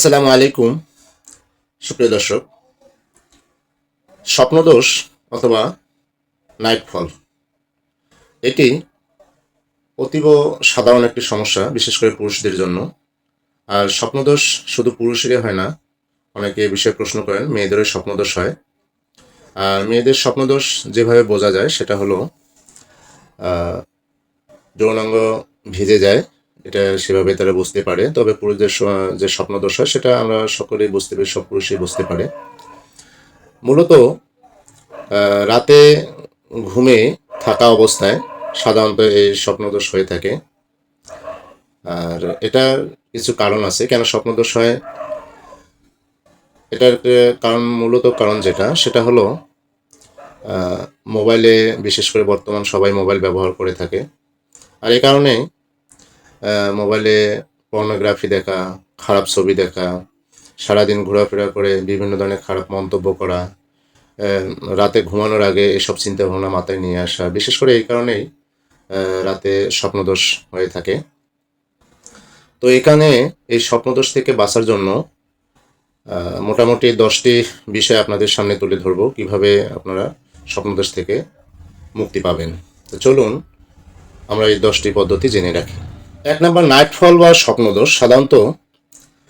আসসালামু আলাইকুম। সুপ্রিয় দর্শক, স্বপ্নদোষ অথবা নাইটফল, এটি অতীব সাধারণ একটি সমস্যা, বিশেষ করে পুরুষদের জন্য। আর স্বপ্নদোষ শুধু পুরুষেরই হয় না, অনেকে বিষয়ে প্রশ্ন করেন, মেয়েদেরও স্বপ্নদোষ হয়। আর মেয়েদের স্বপ্নদোষ যেভাবে বোঝা যায়, সেটা হলো যৌনাঙ্গ ভিজে যায় এটা সেভাবে তারা বুঝতে পারে। তবে পুরুষদের যে স্বপ্নদোষ হয় সেটা আমরা সকলেই বুঝতে পারি, সব পুরুষই বুঝতে পারে। মূলত রাতে ঘুমে থাকা অবস্থায় সাধারণত এই স্বপ্নদোষ হয়ে থাকে। আর এটার কিছু কারণ আছে। কেন স্বপ্নদোষ হয়? এটার কারণ, মূলত কারণ যেটা, সেটা হলো মোবাইলে, বিশেষ করে বর্তমান সবাই মোবাইল ব্যবহার করে থাকে। আর এই কারণে মোবাইলে পর্নোগ্রাফি দেখা, খারাপ ছবি দেখা, সারাদিন ঘোরাফেরা করে বিভিন্ন ধরনের খারাপ মন্তব্য করা রাতে ঘুমানোর আগে এসব চিন্তা ভাবনা মাথায় নিয়ে আসা, বিশেষ করে এই কারণেই রাতে স্বপ্নদোষ হয়ে থাকে। তো এখানে এই স্বপ্নদোষ থেকে বাঁচার জন্য মোটামুটি দশটি বিষয় আপনাদের সামনে তুলে ধরবো, কীভাবে আপনারা স্বপ্নদোষ থেকে মুক্তি পাবেন। তো চলুন, আমরা এই দশটি পদ্ধতি জেনে রাখি। এক নম্বর নাইটফল বা স্বপ্নদোষ সাধারণত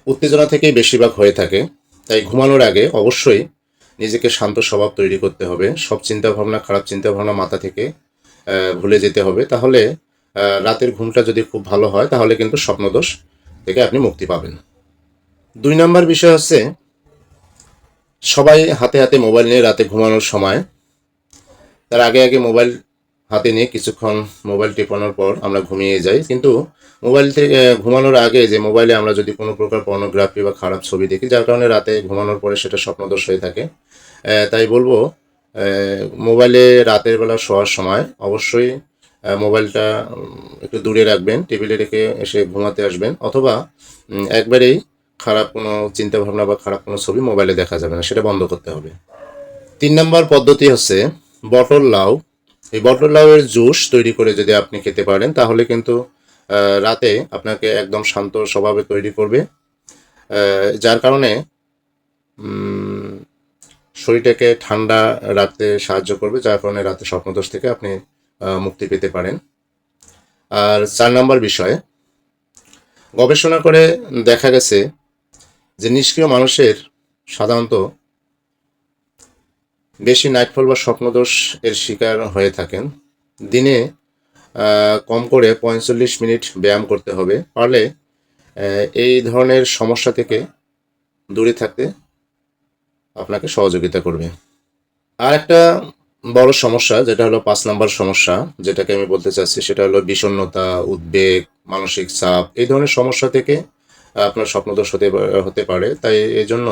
উত্তেজনা থেকেই বেশিরভাগ হয়ে থাকে। তাই ঘুমানোর আগে অবশ্যই নিজেকে শান্ত স্বভাব তৈরি করতে হবে। সব চিন্তা ভাবনা খারাপ চিন্তা ভাবনা মাথা থেকে ভুলে যেতে হবে। তাহলে রাতের ঘুমটা যদি খুব ভালো হয়, তাহলে কিন্তু স্বপ্নদোষ থেকে আপনি মুক্তি পাবেন। দুই নম্বর বিষয় হচ্ছে, সবাই হাতে হাতে মোবাইল নিয়ে রাতে ঘুমানোর সময়, তার আগে আগে মোবাইল হাতে নিয়ে কিছুক্ষণ মোবাইল টেপানোর পর আমরা ঘুমিয়ে যাই। কিন্তু মোবাইল থেকে ঘুমানোর আগে যে মোবাইলে আমরা যদি কোনো প্রকার পর্নোগ্রাফি বা খারাপ ছবি দেখি, যার কারণে রাতে ঘুমানোর পরে সেটা স্বপ্নদোষ হয়ে থাকে। তাই বলব মোবাইলে রাতের বেলা শোয়ার সময় অবশ্যই মোবাইলটা একটু দূরে রাখবেন, টেবিলে রেখে এসে ঘুমাতে আসবেন। অথবা একবারেই খারাপ কোনো চিন্তা ভাবনা বা খারাপ কোনো ছবি মোবাইলে দেখা যাবে না, সেটা বন্ধ করতে হবে। তিন নম্বর পদ্ধতি হচ্ছে বটল লাউ এই বটল লাউয়ের জুস তৈরি করে যদি আপনি খেতে পারেন, তাহলে কিন্তু রাতে আপনাকে একদম শান্ত স্বভাবে তৈরি করবে। যার কারণে শরীরটাকে ঠান্ডা রাখতে সাহায্য করবে, যার কারণে রাতে স্বপ্নদোষ থেকে আপনি মুক্তি পেতে পারেন। আর চার নম্বর বিষয়ে, গবেষণা করে দেখা গেছে যে নিষ্ক্রিয় মানুষের সাধারণত বেশি নাইটফল বা স্বপ্নদোষ এর শিকার হয়ে থাকেন। দিনে কম করে পঁয়তাল্লিশ মিনিট ব্যায়াম করতে হবে। পারলে এই ধরনের সমস্যা থেকে দূরে থাকতে আপনাকে সহযোগিতা করবে। আর একটা বড় সমস্যা, যেটা হলো পাঁচ নাম্বার সমস্যা, যেটাকে আমি বলতে চাচ্ছি, সেটা হলো বিষণ্ণতা, উদ্বেগ, মানসিক চাপ, এই ধরনের সমস্যা থেকে আপনার স্বপ্নদোষ হতে হতে পারে। তাই এই জন্য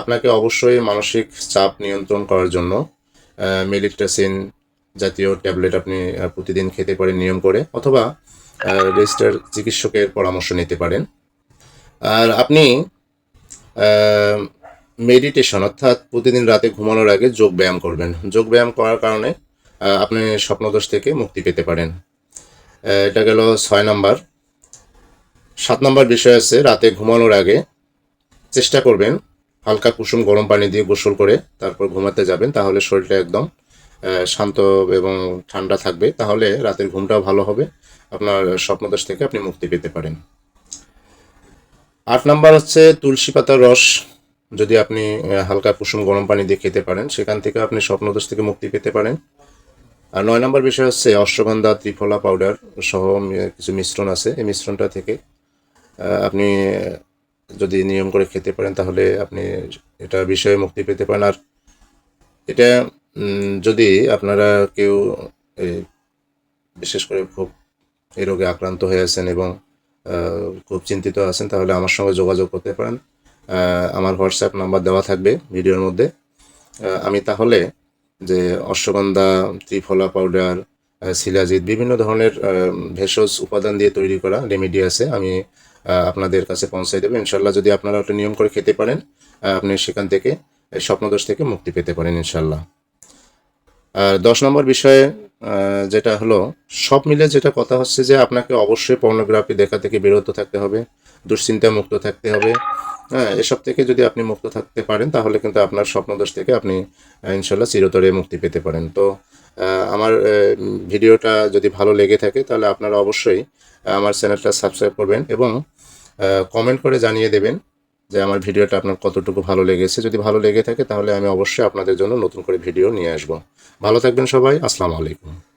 আপনাকে অবশ্যই মানসিক চাপ নিয়ন্ত্রণ করার জন্য মেডিটেশন জাতীয় ট্যাবলেট আপনি প্রতিদিন খেতে পারেন নিয়ম করে, অথবা রেজিস্টার চিকিৎসকের পরামর্শ নিতে পারেন। আর আপনি মেডিটেশন, অর্থাৎ প্রতিদিন রাতে ঘুমানোর আগে যোগ ব্যায়াম করবেন। যোগ ব্যায়াম করার কারণে আপনি স্বপ্নদোষ থেকে মুক্তি পেতে পারেন। এটা গেল ছয় নাম্বার। সাত নাম্বার বিষয় আছে, রাতে ঘুমানোর আগে চেষ্টা করবেন হালকা কুসুম গরম পানি দিয়ে গোসল করে তারপর ঘুমাতে যাবেন, তাহলে শরীরটা একদম শান্ত এবং ঠান্ডা থাকবে। তাহলে রাতের ঘুমটাও ভালো হবে। আপনার স্বপ্নদোষ থেকে আপনি মুক্তি পেতে পারেন। আট নাম্বার হচ্ছে তুলসী পাতার রস। যদি আপনি হালকা কুসুম গরম পানি দিয়ে খেতে পারেন, সেখান থেকে আপনি স্বপ্নদোষ থেকে মুক্তি পেতে পারেন। আর নয় নম্বর বিষয় হচ্ছে অশ্বগন্ধা, ত্রিফলা পাউডার সহ কিছু মিশ্রণ আছে। এই মিশ্রণটা থেকে আপনি যদি নিয়ম করে খেতে পারেন, তাহলে আপনি এটা বিষয়ে মুক্তি পেতে পারেন। আর এটা যদি আপনারা কেউ বিশেষ করে খুব এই রোগে আক্রান্ত হয়ে আছেন এবং খুব চিন্তিত আছেন, তাহলে আমার সঙ্গে যোগাযোগ করতে পারেন। আমার হোয়াটসঅ্যাপ নাম্বার দেওয়া থাকবে ভিডিওর মধ্যে। আমি তাহলে যে অশ্বগন্ধা, ত্রিফলা পাউডার শিলাজিৎ বিভিন্ন ধরনের ভেষজ উপাদান দিয়ে তৈরি করা রেমেডি আছে। আমি আপনাদের কাছে পৌঁছে দেবো। ইনশাল্লাহ যদি আপনারা ওটা নিয়ম করে খেতে পারেন আপনি সেখান থেকে স্বপ্নদোষ থেকে মুক্তি পেতে পারেন ইনশাল্লাহ আর দশ নম্বর বিষয়ে যেটা হলো, সব মিলে যেটা কথা হচ্ছে যে আপনাকে অবশ্যই পর্নোগ্রাফি দেখা থেকে বিরত থাকতে হবে, দুশ্চিন্তা মুক্ত থাকতে হবে। হ্যাঁ এসব থেকে যদি আপনি মুক্ত থাকতে পারেন, তাহলে কিন্তু আপনার স্বপ্নদোষ থেকে আপনি ইনশাল্লাহ চিরতরে মুক্তি পেতে পারেন। তো আমার ভিডিওটা যদি ভালো লেগে থাকে, তাহলে আপনারা অবশ্যই আমার চ্যানেলটা সাবস্ক্রাইব করবেন এবং কমেন্ট করে জানিয়ে দেবেন যে আমার ভিডিওটা আপনার কতটুকু ভালো লেগেছে। যদি ভালো লেগে থাকে তাহলে আমি অবশ্যই আপনাদের জন্য নতুন করে ভিডিও নিয়ে আসব। ভালো থাকবেন সবাই, আসসালামু আলাইকুম।